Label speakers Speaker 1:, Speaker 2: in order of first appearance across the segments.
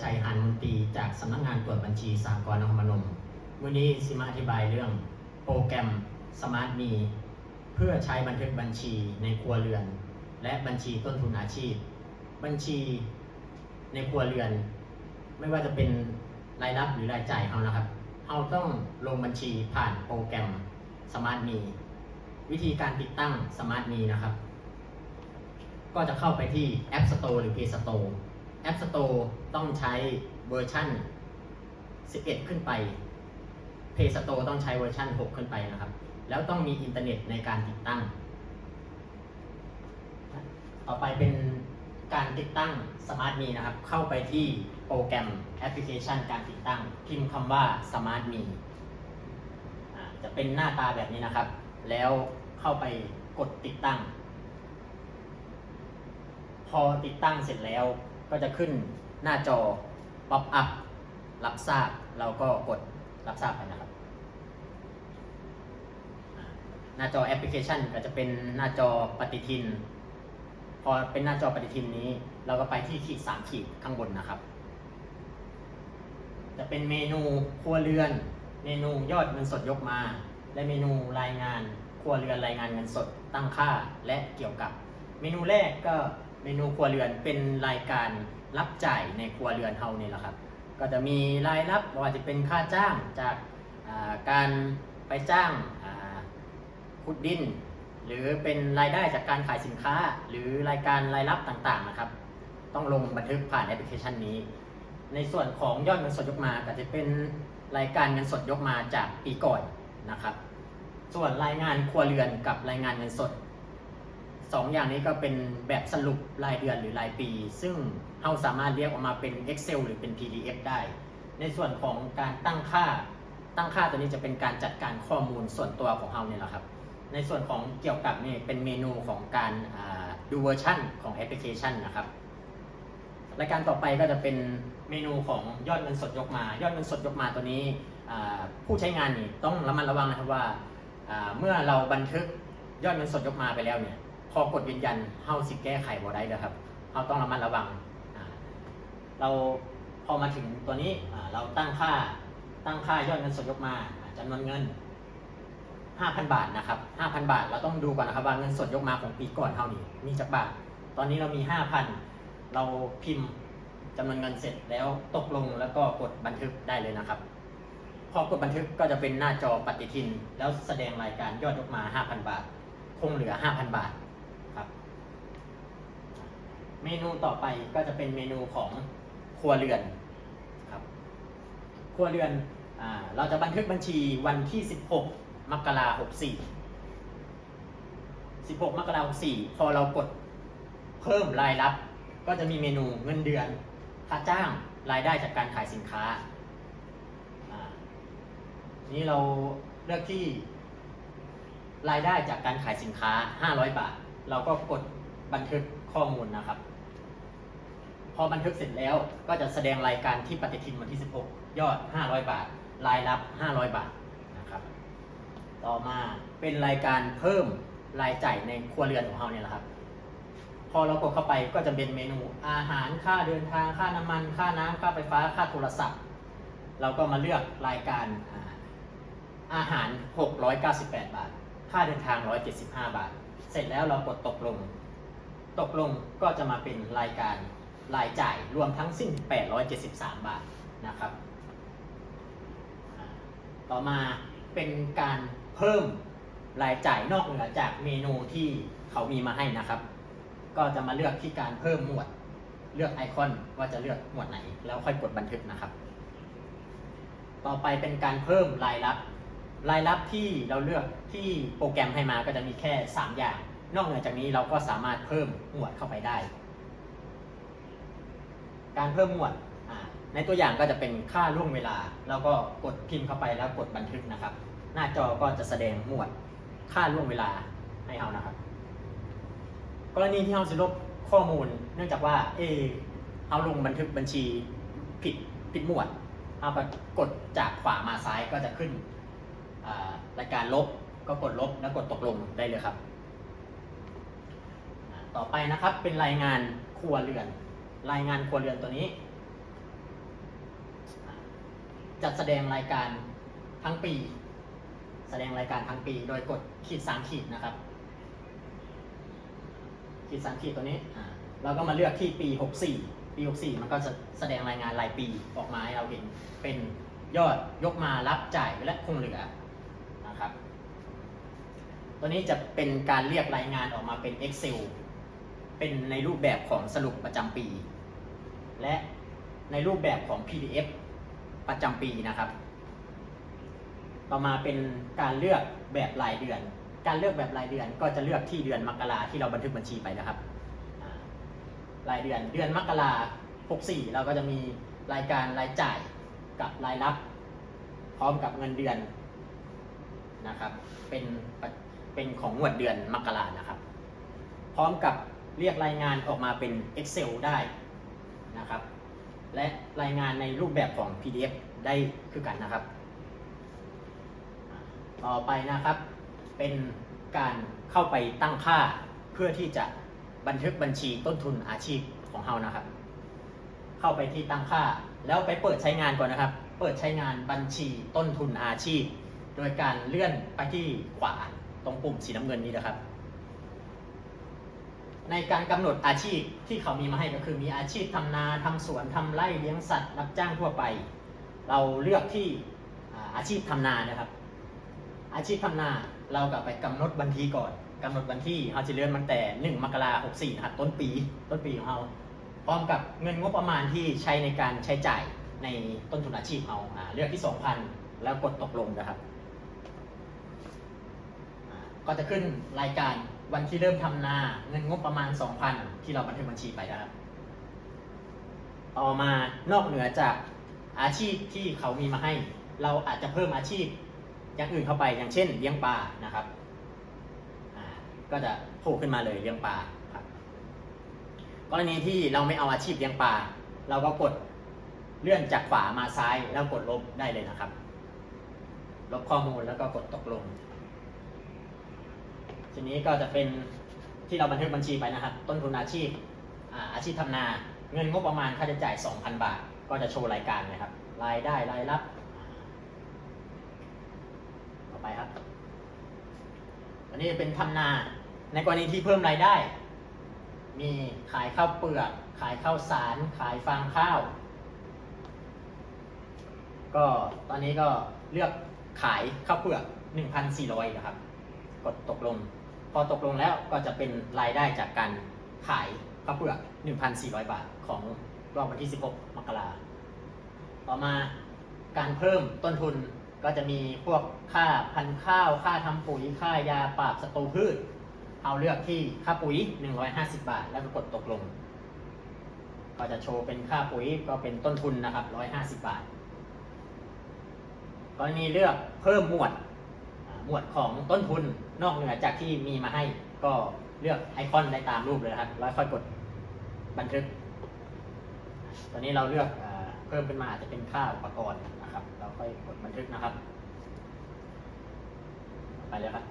Speaker 1: ชัยหันมนตรีจากสำนักงานตรวจบัญชีสากลนครพนมวันนี้สิมาอธิบายเรื่องโปรแกรมสมาร์ทมีเพื่อใช้บันทึกบัญชีในครัวเรือน และบัญชีต้นทุนอาชีพ บัญชีในครัวเรือน ไม่ว่าจะเป็นรายรับหรือรายจ่ายเอานะครับเราต้องลงบัญชีผ่านโปรแกรมสมาร์ทมีวิธีการติดตั้งสมาร์ทมีนะครับ ก็จะเข้าไปที่ App Store หรือ Play Store App Store ต้องใช้เวอร์ชัน11 ขึ้นไป Play Store ต้องใช้เวอร์ชัน6 ขึ้นไปนะครับ แล้วต้องมีอินเทอร์เน็ตในการติดตั้ง ต่อไปเป็นการติดตั้งสมาร์ทมีนะครับ เข้าไปที่โปรแกรมแอปพลิเคชันการติดตั้ง พิมพ์คำว่าสมาร์ทมีจะเป็นหน้าตาแบบนี้นะครับ แล้วเข้าไปกดติดตั้ง พอติดตั้งเสร็จแล้ว ก็จะขึ้นหน้าจอป๊อปอัพรับทราบเราก็กดรับทราบไปนะครับ หน้าจอแอปพลิเคชันก็จะเป็นหน้าจอปฏิทิน พอเป็นหน้าจอปฏิทินนี้ เราก็ไปที่ขีดสามขีดข้างบนนะครับ จะเป็นเมนูครัวเรือน เมนูยอดเงินสดยกมา และเมนูรายงานครัวเรือนรายงานเงินสดตั้งค่าและเกี่ยวกับ เมนูแรกก็ เมนูครัวเรือนเป็นรายการรับจ่ายในครัวเรือนเฮานี่แหละครับ ก็จะมีรายรับว่าจะเป็นค่าจ้างจากาการไปจ้างาขุดดิน หรือเป็นรายได้จากการขายสินค้า หรือรายการรายรับต่างๆนะครับ ต้องลงบันทึกผ่านแอปพลิเคชันนี้ ในส่วนของยอดเงินสดยกมาก็จะเป็นรายการเงินสดยกมาจากปีก่อนนะครับ ส่วนรายงานครัวเรือนกับรายงานเงินสด สองอย่างนี้ก็เป็นแบบสรุปรายเดือนหรือรายปี ซึ่งเราสามารถเรียกออกมาเป็น Excel หรือเป็น PDF ได้ ในส่วนของการตั้งค่า ตั้งค่าตัวนี้จะเป็นการจัดการข้อมูลส่วนตัวของเราเนี่ยแหละครับ ในส่วนของเกี่ยวกับนี่เป็นเมนูของการดูเวอร์ชันของแอปพลิเคชันนะครับรายการต่อไปก็จะเป็นเมนูของยอดเงินสดยกมา ยอดเงินสดยกมาตัวนี้ผู้ใช้งานนี่ต้องระมัดระวังนะครับว่าเมื่อเราบันทึกยอดเงินสดยกมาไปแล้วเนี่ย พอกดยืนยันเฮาสิแก้ไขบ่ได้เลยครับเฮาต้องระมัดระวัง เราพอมาถึงตัวนี้เราตั้งค่าตั้งค่ายอดเงินสดยกมาอ่าจำนวนเงิน 5,000 บาทนะครับ 5,000 บาทเราต้องดูก่อนนะครับว่าเงินสดยกมาของปีก่อนเท่านี้มีจักบาท ตอนนี้เรามี 5,000 เราพิมพ์จำนวนเงินเสร็จแล้วตกลงแล้วก็กดบันทึกได้เลยนะครับ พอกดบันทึกก็จะเป็นหน้าจอปฏิทิน แล้วแสดงรายการยอดยกมา 5,000 บาท คงเหลือ 5,000 บาท เมนูต่อไปก็จะเป็นเมนูของครัวเรือนครับครัวเรือนอ่าเราจะบันทึกบัญชีวันที่ 16 มกราคม64 16 มกราคม64พอเรากดเพิ่มรายรับ ก็จะมีเมนูเงินเดือนค่าจ้างรายได้จากการขายสินค้าอ่านี้เราเลือกที่รายได้จากการขายสินค้า 500 บาท เราก็กดบันทึกข้อมูลนะครับพ อบันทึกเสร็จแล้วก็จะแสดงรายการที่ปฏิทินวันที่ 16 ยอด 500 บาท รายรับ 500 บาทนะครับต่อมาเป็นรายการเพิ่มรายจ่ายในครัวเรือนของเราเนี่ยแหละครับ พอเรากดเข้าไปก็จะเป็นเมนูอาหารค่าเดินทางค่าน้ำมัน ค่าน้ำค่าไฟฟ้าค่าโทรศัพท์ เราก็มาเลือกรายการอาอาหาร 698 บาท ค่าเดินทาง 175 บาท เสร็จแล้วเรากดตกลง ตกลงก็จะมาเป็นรายการ รายจ่ายรวมทั้งสิ้น 873 บาทนะครับ ต่อมาเป็นการเพิ่มรายจ่ายนอกเหนือจากเมนูที่เขามีมาให้นะครับ ก็จะมาเลือกที่การเพิ่มหมวดเลือกไอคอนว่าจะเลือกหมวดไหน แล้วค่อยกดบันทึกนะครับ ต่อไปเป็นการเพิ่มรายรับ รายรับที่เราเลือกที่โปรแกรมให้มาก็จะมีแค่ 3 อย่าง นอกเหนือจากนี้เราก็สามารถเพิ่มหมวดเข้าไปได้ การเพิ่มหมวดในตัวอย่างก็จะเป็นค่าล่วงเวลา แล้วก็กดพิมพ์เข้าไปแล้วกดบันทึกนะครับ หน้าจอก็จะแสดงหมวดค่าล่วงเวลาให้เรานะครับ กรณีที่เราจะลบข้อมูล เนื่องจากว่าเออเอาลงบันทึกบัญชีผิดผิดหมวดเอาก็กดจากขวามาซ้ายก็จะขึ้นรายการลบก็กดลบแล้วกดตกลงได้เลยครับ ต่อไปนะครับเป็นรายงานครัวเรือน รายงานครัวเรือนตัวนี้ จัดแสดงรายการทั้งปี แสดงรายการทั้งปี โดยกดขีดสามขีดนะครับ ขีดสามขีดตัวนี้เราก็มาเลือกที่ปี 64 ปี 64 มันก็จะแสดงรายงานรายปีออกมาให้เราเห็นเป็นยอดยกมารับจ่ายและคงเหลือนะครับ ตัวนี้จะเป็นการเรียกรายงานออกมาเป็น Excel เป็นในรูปแบบของสรุปประจำปี และในรูปแบบของ PDF ประจำปีนะครับ ต่อมาเป็นการเลือกแบบรายเดือน การเลือกแบบรายเดือนก็จะเลือกที่เดือนมกราที่เราบันทึกบัญชีไปนะครับ รายเดือนเดือนมกรา64 เราก็จะมีรายการรายจ่ายกับรายรับ พร้อมกับเงินเดือนนะครับ เป็นเป็นของงวดเดือนมกรานะครับ พร้อมกับ เรียกรายงานออกมาเป็น Excel ได้นะครับ และรายงานในรูปแบบของ PDF ได้คือกันนะครับ ต่อไปนะครับเป็นการเข้าไปตั้งค่าเพื่อที่จะบันทึกบัญชีต้นทุนอาชีพของเรานะครับ เข้าไปที่ตั้งค่า แล้วไปเปิดใช้งานก่อนนะครับ เปิดใช้งานบัญชีต้นทุนอาชีพ โดยการเลื่อนไปที่ขวาตรงปุ่มสีน้ำเงินนี้นะครับ ในการกำหนดอาชีพที่เขามีมาให้ก็คือมีอาชีพทำนาทำสวนทำไร่เลี้ยงสัตว์ รับจ้างทั่วไป เราเลือกที่อาชีพทำนานะครับ อาชีพทำนาเราก็ไปกำหนดบัญชีก่อนกำหนดบัญชีเราจะเลื่อนมันแต่ 1 มกราคม64นะครับต้นปีต้นปีของเราพร้อมกับเงินงบประมาณที่ใช้ในการใช้จ่ายในต้นทุนอาชีพเราเลือกที่ 2,000 แล้วกดตกลงนะครับ ก็จะขึ้นรายการ วันที่เริ่มทำนาเงินงบประมาณ 2,000 ที่เราบันทึกบัญชีไปนะครับ ต่อมานอกเหนือจากอาชีพที่เขามีมาให้ เราอาจจะเพิ่มอาชีพอย่างอื่นเข้าไปอย่างเช่นเลี้ยงปลานะครับก็จะโผล่ขึ้นมาเลยเลี้ยงปลาครับกรณีที่เราไม่เอาอาชีพเลี้ยงปลาเราก็กดเลื่อนจากขวามาซ้ายแล้วกดลบได้เลยนะครับ ลบข้อมูลแล้วก็กดตกลง ทีนี้ก็จะเป็นที่เราบันทึกบัญชีไปนะครับ ต้นทุนอาชีพอาอาชีพทำนา เงินงบประมาณค่าใช้จ่าย 2,000 บาท ก็จะโชว์รายการนะครับ รายได้รายรับ ต่อไปครับ อันนี้เป็นทำนา ในกรณีที่เพิ่มรายได้ มีขายข้าวเปลือก ขายข้าวสาร ขายฟางข้าว ก็ตอนนี้ก็เลือกขายข้าวเปลือก 1,400นะครับ กดตกลง พอตกลงแล้วก็จะเป็นรายได้จากการขายข้าวเปลือก 1,400 บาทของรอบวันที่ 16 มกราต่อมาการเพิ่มต้นทุนก็จะมีพวกค่าพันข้าว ค่าทำปุ๋ย ค่ายาปราบศัตรูพืช เอาเลือกที่ค่าปุ๋ย 150 บาท แล้วก็กดตกลง ก็จะโชว์เป็นค่าปุ๋ยก็เป็นต้นทุนนะครับ 150 บาทกรณีเลือกเพิ่มหมวดหมวดของต้นทุน นอกเหนือจากที่มีมาให้ก็เลือกไอคอนได้ตามรูปเลยครับแล้วค่อยกดบันทึก ตอนนี้เราเลือกเพิ่มขึ้นมาอาจจะเป็นค่าอุปกรณ์นะครับ เราค่อยกดบันทึกนะครับ ไปเลยครับ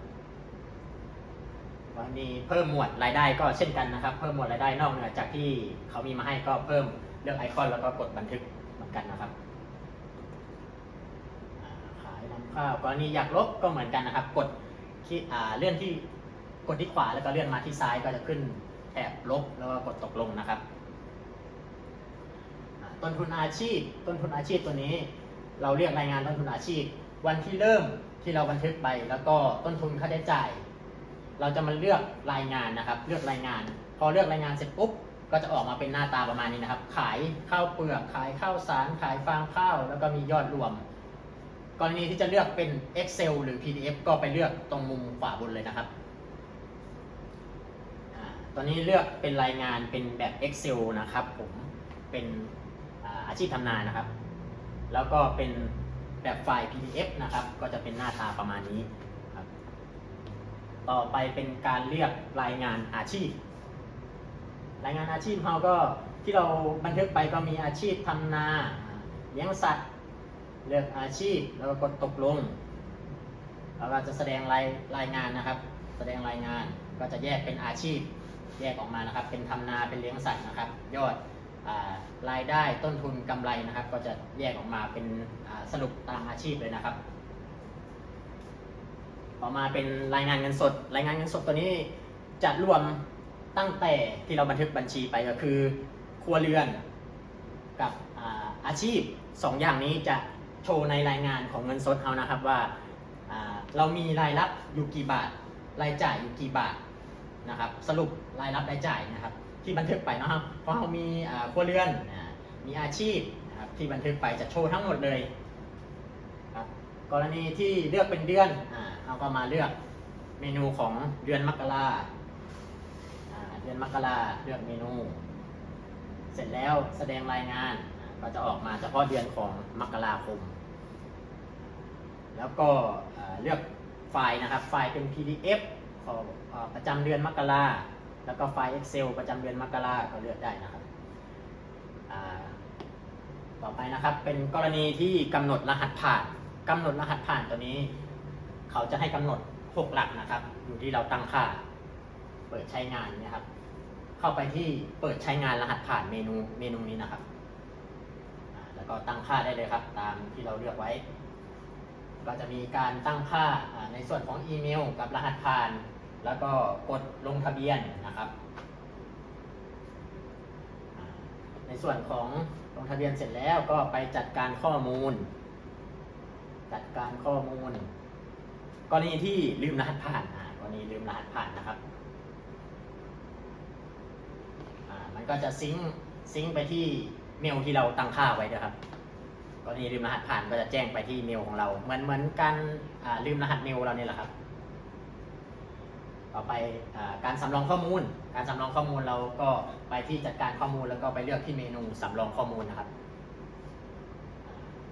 Speaker 1: กรณีเพิ่มหมวดรายได้ก็เช่นกันนะครับ เพิ่มหมวดรายได้นอกเหนือจากที่เขามีมาให้ก็เพิ่มเลือกไอคอนแล้วก็กดบันทึกเหมือนกันนะครับขายนำข้าวกรณีอยากลบก็เหมือนกันนะครับ กด ที่อ่าเลื่อนที่กดที่ขวาแล้วก็เลื่อนมาที่ซ้ายก็จะขึ้นแถบลบแล้วก็กดตกลงนะครับต้นทุนอาชีพ ต้นทุนอาชีพตัวนี้ เราเรียกรายงานต้นทุนอาชีพ วันที่เริ่มที่เราบันทึกไป แล้วก็ต้นทุนค่าใช้จ่าย เราจะมาเลือกรายงานนะครับ เลือกรายงาน พอเลือกรายงานเสร็จปุ๊บก็จะออกมาเป็นหน้าตาประมาณนี้นะครับ ขายข้าวเปลือก ขายข้าวสาร ขายฟางข้าว แล้วก็มียอดรวม กรณีที่จะเลือกเป็น Excel หรือ PDF ก็ไปเลือกตรงมุมขวาบนเลยนะครับอตอนนี้เลือกเป็นรายงานเป็นแบบ Excel นะครับ ผมเป็นอาอาชีพทำนานะครับ แล้วก็เป็นแบบไฟล์ PDF นะครับ ก็จะเป็นหน้าตาประมาณนี้ครับ ต่อไปเป็นการเลือกรายงานอาชีพ รายงานอาชีพเราก็ที่เราบันทึกไปก็มีอาชีพทำนาเลี้ยงสัตว์ เลือกอาชีพแล้วก็กดตกลงแล้วก็จะแสดงรายรายงานนะครับ แสดงรายงานก็จะแยกเป็นอาชีพแยกออกมานะครับ เป็นทำนาเป็นเลี้ยงสัตว์นะครับ ยอดรายได้ต้นทุนกำไรนะครับ ก็จะแยกออกมาเป็นสรุปตารางอาชีพเลยนะครับต่อมาเป็นรายงานเงินสด รายงานเงินสดตัวนี้จะรวมตั้งแต่ที่เราบันทึกบัญชีไปก็คือ ครัวเรือนกับอาอาชีพสองอย่างนี้จะ โชว์ในรายงานของเงินสดเอานะครับว่าเรามีรายรับอยู่กี่บาท รายจ่ายอยู่กี่บาทนะครับสรุปรายรับรายจ่ายนะครับ ที่บันทึกไปนะครับเพราะเรามีครัวเรือนมีอาชีพนะครับที่บันทึกไปจะโชว์ทั้งหมดเลยครับกรณีที่เลือกเป็นเดือนอเราก็มาเลือกเมนูของเดือนมกราเดือนมกราเลือกเมนู เสร็จแล้วแสดงรายงาน ก็จะออกมาเฉพาะเดือนของมกราคม แล้วก็เลือกไฟล์นะครับ ไฟล์เป็น PDF ของอประจำเดือนมกราแล้วก็ไฟล์ Excel ประจำเดือนมกราก็เลือกได้นะครับต่อไปนะครับเป็นกรณีที่กำหนดรหัสผ่านกำหนดรหัสผ่านตัวนี้ เขาจะให้กำหนด 6 หลักนะครับ อยู่ที่เราตั้งค่า เปิดใช้งานนะครับ เข้าไปที่เปิดใช้งานรหัสผ่านเมนูเมนูนี้นะครับ แล้วก็ตั้งค่าได้เลยครับ ตามที่เราเลือกไว้ ก็จะมีการตั้งค่าในส่วนของอีเมล กับรหัสผ่าน แล้วก็กดลงทะเบียนนะครับ ในส่วนของลงทะเบียนเสร็จแล้วก็ไปจัดการข้อมูล จัดการข้อมูลกรณีที่ลืมรหัสผ่านกรณีลืมรหัสผ่านนะครับมันก็จะซิงค์ซิงค์ไปที่ เมลที่เราตั้งค่าไว้ด้วยครับกรณีลืมรหัสผ่านก็จะแจ้งไปที่เมลของเรา เหมือนเหมือนการลืมรหัสเมลเราเนี่ยแหละครับ ต่อไปอการสำรองข้อมูล การสำรองข้อมูลเราก็ไปที่จัดการข้อมูลแล้วก็ไปเลือกที่เมนูสำรองข้อมูลนะครับ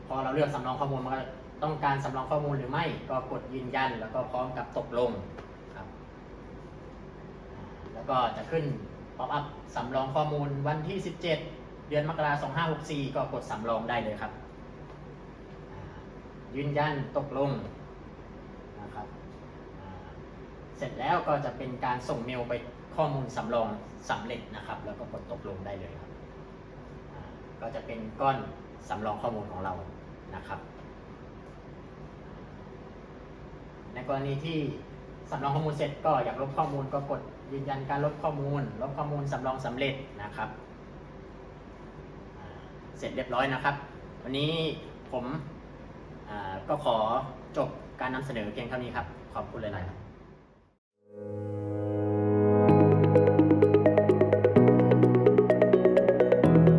Speaker 1: พอเราเลือกสำรองข้อมูลมันก็ต้องการสำรองข้อมูลหรือไม่ก็กดยืนยัน แล้วก็พร้อมกับตกลงครับ แล้วก็จะขึ้นป๊อปอัพสำรองข้อมูลวันที่ 17 เดือนมกราคม2564ก็กดสำรองได้เลยครับ ยืนยันตกลงนะครับเสร็จแล้วก็จะเป็นการส่งเมลไปข้อมูลสำรองสำเร็จนะครับ แล้วก็กดตกลงได้เลยครับก็จะเป็นก้อนสำรองข้อมูลของเรานะครับ ในกรณีที่สำรองข้อมูลเสร็จก็อยากลบข้อมูลก็กดยืนยันการลบข้อมูล ลบข้อมูลสำรองสำเร็จนะครับ เสร็จเรียบร้อยนะครับ วันนี้ผมก็ขอจบการนำเสนอเพียงเท่านี้ครับ ขอบคุณหลาย ๆ ครับ